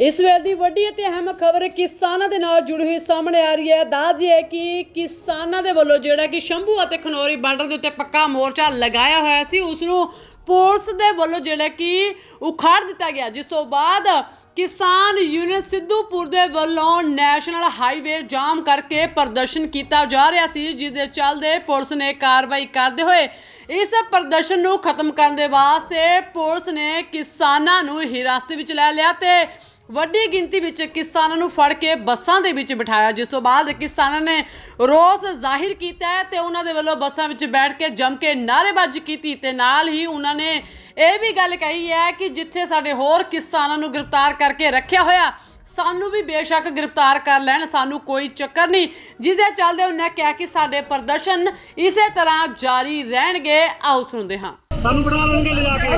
ਇਸ ਵੇਲੇ ਦੀ ਵੱਡੀ ਅਤੇ ਅਹਿਮ ਖਬਰ ਕਿਸਾਨਾਂ ਦੇ ਨਾਲ ਜੁੜੀ ਹੋਈ ਸਾਹਮਣੇ ਆ ਰਹੀ ਹੈ। ਦਾਦੀ ਹੈ ਕਿ ਕਿਸਾਨਾਂ ਦੇ ਵੱਲੋਂ ਜਿਹੜਾ ਕਿ ਸ਼ੰਭੂ ਅਤੇ ਖਨੌਰੀ ਬਾਰਡਰ ਦੇ ਉੱਤੇ ਪੱਕਾ ਮੋਰਚਾ ਲਗਾਇਆ ਹੋਇਆ ਸੀ, ਉਸ ਨੂੰ ਪੁਲਿਸ ਦੇ ਵੱਲੋਂ ਜਿਹੜਾ ਕਿ ਉਖਾੜ ਦਿੱਤਾ ਗਿਆ। ਜਿਸ ਤੋਂ ਬਾਅਦ ਕਿਸਾਨ ਯੂਨੀਅਨ ਸਿੱਧੂਪੁਰ ਦੇ ਵੱਲੋਂ ਨੈਸ਼ਨਲ ਹਾਈਵੇ ਜਾਮ ਕਰਕੇ ਪ੍ਰਦਰਸ਼ਨ ਕੀਤਾ ਜਾ ਰਿਹਾ ਸੀ, ਜਿਸ ਦੇ ਚੱਲਦੇ ਪੁਲਿਸ ਨੇ ਕਾਰਵਾਈ ਕਰਦੇ ਹੋਏ ਇਸ ਪ੍ਰਦਰਸ਼ਨ ਨੂੰ ਖਤਮ ਕਰਨ ਦੇ ਵਾਸਤੇ ਪੁਲਿਸ ਨੇ ਕਿਸਾਨਾਂ ਨੂੰ ਹਿਰਾਸਤ ਵਿੱਚ ਲੈ ਲਿਆ ਤੇ ਵੱਡੀ ਗਿਣਤੀ ਵਿੱਚ ਕਿਸਾਨਾਂ ਨੂੰ ਫੜ ਕੇ ਬੱਸਾਂ ਦੇ ਵਿੱਚ ਬਿਠਾਇਆ। ਜਿਸ ਤੋਂ ਬਾਅਦ ਕਿਸਾਨਾਂ ਨੇ ਰੋਸ ਜ਼ਾਹਿਰ ਕੀਤਾ ਹੈ ਤੇ ਉਹਨਾਂ ਦੇ ਵੱਲੋਂ ਬੱਸਾਂ ਵਿੱਚ ਬੈਠ ਕੇ ਜੰਮ ਕੇ ਨਾਅਰੇਬਾਜ਼ੀ ਕੀਤੀ ਤੇ ਨਾਲ ਹੀ ਉਹਨਾਂ ਨੇ ਇਹ ਵੀ ਗੱਲ ਕਹੀ ਹੈ ਕਿ ਜਿੱਥੇ ਸਾਡੇ ਹੋਰ ਕਿਸਾਨਾਂ ਨੂੰ ਗ੍ਰਿਫਤਾਰ ਕਰਕੇ ਰੱਖਿਆ ਹੋਇਆ, ਸਾਨੂੰ ਵੀ ਬੇਸ਼ੱਕ ਗ੍ਰਿਫਤਾਰ ਕਰ ਲੈਣ, ਸਾਨੂੰ ਕੋਈ ਚੱਕਰ ਨਹੀਂ। ਜਿਸ ਦੇ ਚੱਲਦੇ ਉਹਨੇ ਕਿਹਾ ਕਿ ਸਾਡੇ ਪ੍ਰਦਰਸ਼ਨ ਇਸੇ ਤਰ੍ਹਾਂ ਜਾਰੀ ਰਹਿਣਗੇ। ਆਓ ਸੁਣਦੇ ਹਾਂ। ਸਾਨੂੰ ਬਣਾ ਲੈਣਗੇ ਲਿਜਾ ਕੇ।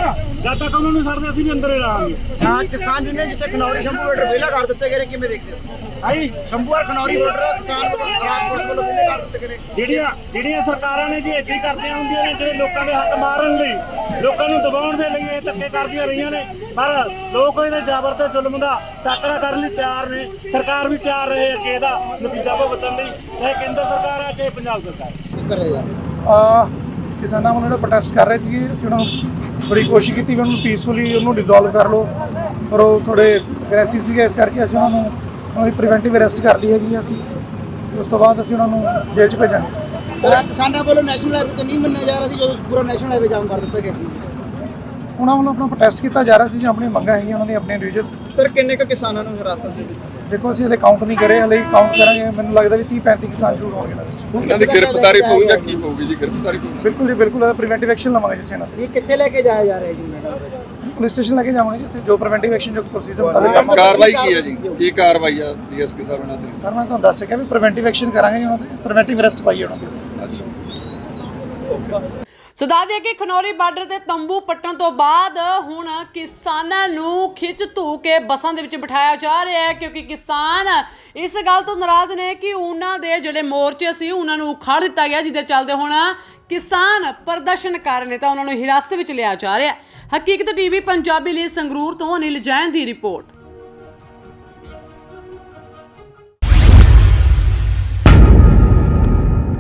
ਜਦ ਤੱਕ ਉਹਨਾਂ ਨੂੰ ਛੱਡਦੇ ਅਸੀਂ ਵੀ ਅੰਦਰ ਹੀ ਰਹਾਂਗੇ। ਹਾਂ ਕਿਸਾਨ ਯੂਨੀਅਨ ਜਿੱਥੇ ਖਨੌਰੀ ਸ਼ੰਭੂ ਬਾਰਡਰ ਵਿਹਲਾ ਕਰ ਦਿੱਤੇ ਗਏ ਨੇ ਕਿਵੇਂ ਦੇਖਦੇ ਹੋ? ਹਾਈ ਸ਼ੰਭੂ ਔਰ ਖਨੌਰੀ ਬਾਰਡਰ ਕਿਸਾਨ ਰਾਜ ਪੁਲਿਸ ਵੱਲੋਂ ਵਿਹਲੇ ਕਰ ਦਿੱਤੇ ਗਏ ਨੇ। ਜਿਹੜੀਆਂ ਜਿਹੜੀਆਂ ਸਰਕਾਰਾਂ ਨੇ ਜੀ ਹੀ ਕਰਦੀਆਂ ਹੁੰਦੀਆਂ ਨੇ ਜਿਹੜੇ ਲੋਕਾਂ ਦੇ ਹੱਕ ਮਾਰਨ ਲਈ ਲੋਕਾਂ ਨੂੰ ਦਬਾਉਣ ਦੇ ਲਈ ਇਹ ਧੱਕੇ ਕਰਦੀਆਂ ਰਹੀਆਂ ਨੇ। ਪਰ ਲੋਕ ਇਹਦੇ ਜ਼ਬਰ ਤੇ ਜ਼ੁਲਮ ਦਾ ਟਾਕਰਾ ਕਰਨ ਲਈ ਤਿਆਰ ਨੇ। ਸਰਕਾਰ ਵੀ ਤਿਆਰ ਰਹੇ ਕਿ ਇਹਦਾ ਨਤੀਜਾ ਭੁਗਤਣ ਲਈ। ਚਾਹੇ ਕੇਂਦਰ ਸਰਕਾਰ ਹੈ ਚਾਹੇ ਪੰਜਾਬ ਸਰਕਾਰ ਆ ਕਿਸਾਨਾਂ ਵੱਲੋਂ ਜਿਹੜਾ ਪ੍ਰੋਟੈਸਟ ਕਰ ਰਹੇ ਸੀਗੇ ਅਸੀਂ ਉਹਨਾਂ ਨੂੰ ਬੜੀ ਕੋਸ਼ਿਸ਼ ਕੀਤੀ ਵੀ ਉਹਨੂੰ ਪੀਸਫੁਲੀ ਉਹਨੂੰ ਡਿਸੋਲਵ ਕਰ ਲਓ। ਪਰ ਉਹ ਥੋੜੇ ਅਗਰੈਸਿਵ ਸੀਗੇ ਇਸ ਕਰਕੇ ਅਸੀਂ ਉਹਨਾਂ ਨੂੰ ਉਹਨਾਂ ਦੀ ਪ੍ਰੀਵੈਂਟਿਵ ਅਰੈਸਟ ਕਰ ਲਈ ਹੈਗੀ ਅਸੀਂ। ਉਸ ਤੋਂ ਬਾਅਦ ਅਸੀਂ ਉਹਨਾਂ ਨੂੰ ਜੇਲ੍ਹ 'ਚ ਭੇਜਾਂਗੇ। ਸਰ ਕਿਸਾਨਾਂ ਵੱਲੋਂ ਨੈਸ਼ਨਲ ਹਾਈਵੇ ਤੇ ਨਹੀਂ ਮੰਨਿਆ ਜਾ ਰਿਹਾ ਸੀ ਜਦੋਂ ਪੂਰਾ ਨੈਸ਼ਨਲ ਹਾਈਵੇ ਜਾਮ ਕਰ ਦਿੱਤਾ ਗਿਆ ਸੀ? ਉਹਨਾਂ ਵੱਲੋਂ ਆਪਣਾ ਪ੍ਰੋਟੈਸਟ ਕੀਤਾ ਜਾ ਰਿਹਾ ਸੀ ਜਾਂ ਆਪਣੀਆਂ ਮੰਗਾਂ ਹੈਗੀਆਂ ਉਹਨਾਂ ਦੀ ਆਪਣੇ ਇੰਡੀਵਿਜੂਅਲ ਸਰ ਕਿੰਨੇ ਕੁ ਕਿਸਾਨਾਂ ਨੂੰ ਹਿਰਾਸਤ ਦੇ ਵਿੱਚ ਦੇਖੋ ਅਸੀਂ ਹਲੇ ਕਾਊਂਟ ਨਹੀਂ ਕਰੇ ਹਲੇ ਕਾਊਂਟ ਕਰਾਂਗੇ। ਮੈਨੂੰ ਲੱਗਦਾ ਵੀ 30 35 ਕਿਸਾਨ ਜ਼ਰੂਰ ਹੋਣਗੇ ਇਹਨਾਂ ਵਿੱਚ। ਇਹਨਾਂ ਦੀ ਗ੍ਰਿਫਤਾਰੀ ਪਊ ਜਾਂ ਕੀ ਪਊਗੀ ਜੀ? ਗ੍ਰਿਫਤਾਰੀ ਪਊ? ਬਿਲਕੁਲ ਜੀ ਬਿਲਕੁਲ। ਇਹਦਾ ਪ੍ਰੀਵੈਂਟਿਵ ਐਕਸ਼ਨ ਲਵਾਂਗੇ ਜਿਸ ਇਹਨਾਂ ਇਹ ਕਿੱਥੇ ਲੈ ਕੇ ਜਾਇਆ ਜਾ ਰਿਹਾ ਜੀ ਮੈਡਮ? ਤੇ ਪੁਲਿਸ ਸਟੇਸ਼ਨ ਲੈ ਕੇ ਜਾਵਾਂਗੇ ਜੀ ਉੱਥੇ ਜੋ ਪ੍ਰੀਵੈਂਟਿਵ ਐਕਸ਼ਨ ਜੋ ਪ੍ਰੋਸੀਜਰ ਮੁਤਾਬਿਕ ਆਪਾਂ ਕਾਰਵਾਈ ਕੀ ਹੈ ਜੀ? ਕੀ ਕਾਰਵਾਈ ਆ ਡੀਐਸਪੀ ਸਾਹਿਬ ਇਹਨਾਂ ਦੀ ਸਰ ਮੈਂ ਤੁਹਾਨੂੰ ਦੱਸ ਸਕਿਆ ਵੀ ਪ੍ਰੀਵੈਂਟਿਵ ਐਕਸ਼ਨ ਕਰਾਂਗੇ ਜੀ ਉਹਨਾਂ ਤੇ। ਪ੍ਰੀਵੈਂਟਿਵ ਅਰੈਸਟ ਪਾਈ ਉਹਨਾਂ ਅਸੀਂ। ਅੱਛਾ। ਸੋ ਦੱਸ ਦਈਏ ਕਿ ਖਨੌਰੀ ਬਾਰਡਰ ਤੇ ਤੰਬੂ ਪੱਟਣ ਤੋਂ ਬਾਅਦ ਹੁਣ ਕਿਸਾਨਾਂ ਨੂੰ ਖਿੱਚ ਧੂ ਕੇ ਬੱਸਾਂ ਦੇ ਵਿੱਚ ਬਿਠਾਇਆ ਜਾ ਰਿਹਾ ਹੈ, ਕਿਉਂਕਿ ਕਿਸਾਨ ਇਸ ਗੱਲ ਤੋਂ ਨਾਰਾਜ਼ ਨੇ ਕਿ ਉਹਨਾਂ ਦੇ ਜਿਹੜੇ ਮੋਰਚੇ ਸੀ, ਉਹਨਾਂ ਨੂੰ ਉਖਾੜ ਦਿੱਤਾ ਗਿਆ, ਜਿਹਦੇ ਚੱਲਦੇ ਹੁਣ ਕਿਸਾਨ ਪ੍ਰਦਰਸ਼ਨ ਕਰ ਰਹੇ ਨੇ, ਤਾਂ ਉਹਨਾਂ ਨੂੰ ਹਿਰਾਸਤ ਵਿੱਚ ਲਿਆ ਜਾ ਰਿਹਾ ਹੈ। ਹਕੀਕਤ ਟੀਵੀ ਪੰਜਾਬੀ ਲਈ ਸੰਗਰੂਰ ਤੋਂ ਅਨਿਲ ਜੈਨ ਦੀ ਰਿਪੋਰਟ।